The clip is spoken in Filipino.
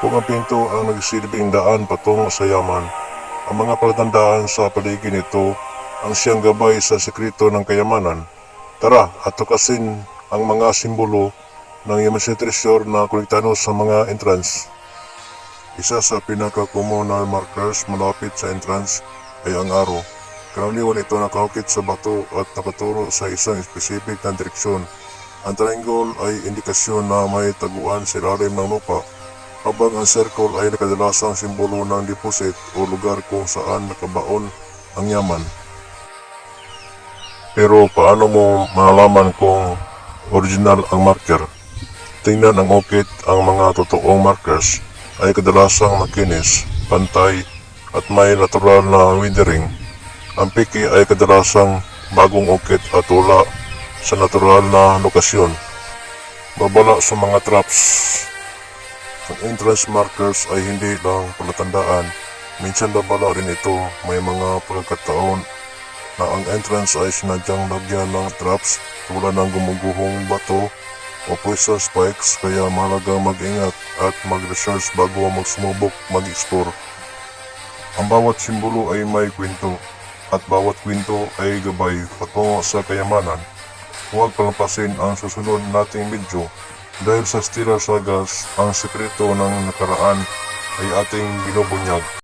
Kung ang pinto ang nagsilbing daan patungo sa yaman, ang mga palatandaan sa paligid nito ang siyang gabay sa sekreto ng kayamanan. Tara, atukasin ang mga simbolo ng Yamase Treasure na kolektado sa mga entrance. Isa sa pinaka-communal markers malapit sa entrance ay ang araw. Karaniwan ito nakahukit sa bato at nakaturo sa isang specific na direksyon. Ang triangle ay indikasyon na may taguan sa ilalim ng lupa, habang ang circle ay nakadalasang simbolo ng deposit o lugar kung saan nakabaon ang yaman. Pero paano mo malalaman kung original ang marker? Tingnan ang ukit ang mga totoong markers ay kadalasang makinis, pantay at may natural na withering. Ang piki ay kadalasang bagong ukit at wala sa natural na lokasyon. Babala sa mga traps. Ang entrance markers ay hindi lang palatandaan. Minsan babala rin ito may mga pagkakataon na ang entrance ay sinadyang lagyan ng traps tulad ng gumuguhong bato o pwesto spikes kaya mahalagang mag-ingat at mag-research bago magsumubok mag-explore. Ang bawat simbolo ay may kwento at bawat kwento ay gabay patungo sa kayamanan. Huwag palampasin ang susunod nating video dahil sa Stellar Sagas ang sekreto ng nakaraan ay ating binubunyag.